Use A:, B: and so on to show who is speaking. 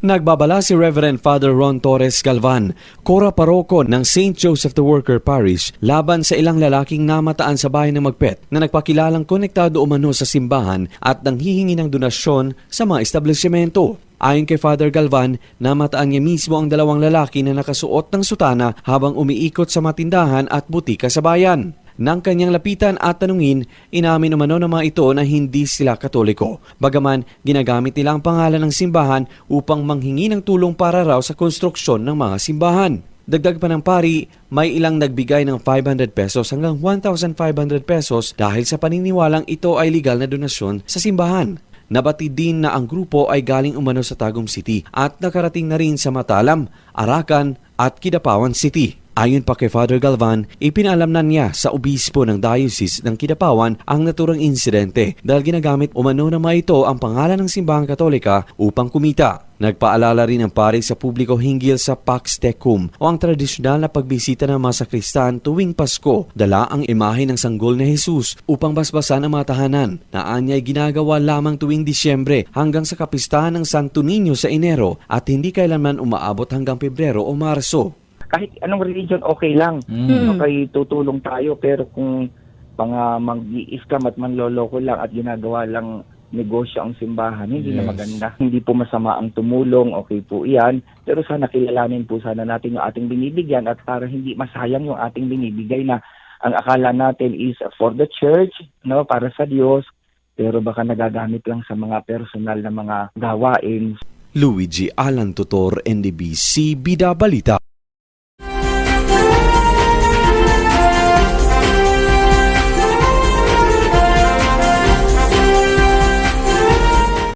A: Nagbabala si Reverend Father Ron Torres Galvan, Kora Paroko ng St. Joseph the Worker Parish laban sa ilang lalaking namataan sa bahay ng Magpet na nagpakilalang konektado umano sa simbahan at nanghihingi ng donasyon sa mga establishmento. Ayon kay Father Galvan, namataan niya mismo ang dalawang lalaki na nakasuot ng sutana habang umiikot sa matindahan at butika sa bayan. Nang kanyang lapitan at tanungin, inamin umano ng mga ito na hindi sila katoliko. Bagaman, ginagamit nila ang pangalan ng simbahan upang manghingi ng tulong para raw sa konstruksyon ng mga simbahan. Dagdag pa ng pari, may ilang nagbigay ng 500 pesos hanggang 1,500 pesos dahil sa paniniwalang ito ay legal na donasyon sa simbahan. Nabati din na ang grupo ay galing umano sa Tagum City at nakarating na rin sa Matalam, Arakan at Kidapawan City. Ayon pa kay Father Galvan, ipinalam na niya sa obispo ng Diocese ng Kidapawan ang naturang insidente dahil ginagamit umano na mga ito ang pangalan ng simbahang katolika upang kumita. Nagpaalala rin ang pari sa publiko hinggil sa Pax Tecum o ang tradisyonal na pagbisita ng mga sakristan tuwing Pasko. Dala ang imahe ng sanggol na Jesus upang basbasan ang mga tahanan na anya ay ginagawa lamang tuwing Disyembre hanggang sa kapistahan ng Santo Niño sa Enero at hindi kailanman umaabot hanggang Pebrero o Marso.
B: Kahit anong religion okay lang.
C: Mm.
B: Okay, tutulong tayo pero kung mga mag-i-scam at manloloko lang at ginagawa lang negosyo ang simbahan, hindi na
C: Yes.
B: maganda. Hindi po masama ang tumulong, okay po iyan. Pero sana kilalanin po sana natin yung ating binibigyan at para hindi masayang yung ating binibigay na ang akala natin is for the church, no, para sa Diyos, pero baka nagagamit lang sa mga personal na mga gawain.
A: Luigi Alan Tutor, NDBC Bida Balita.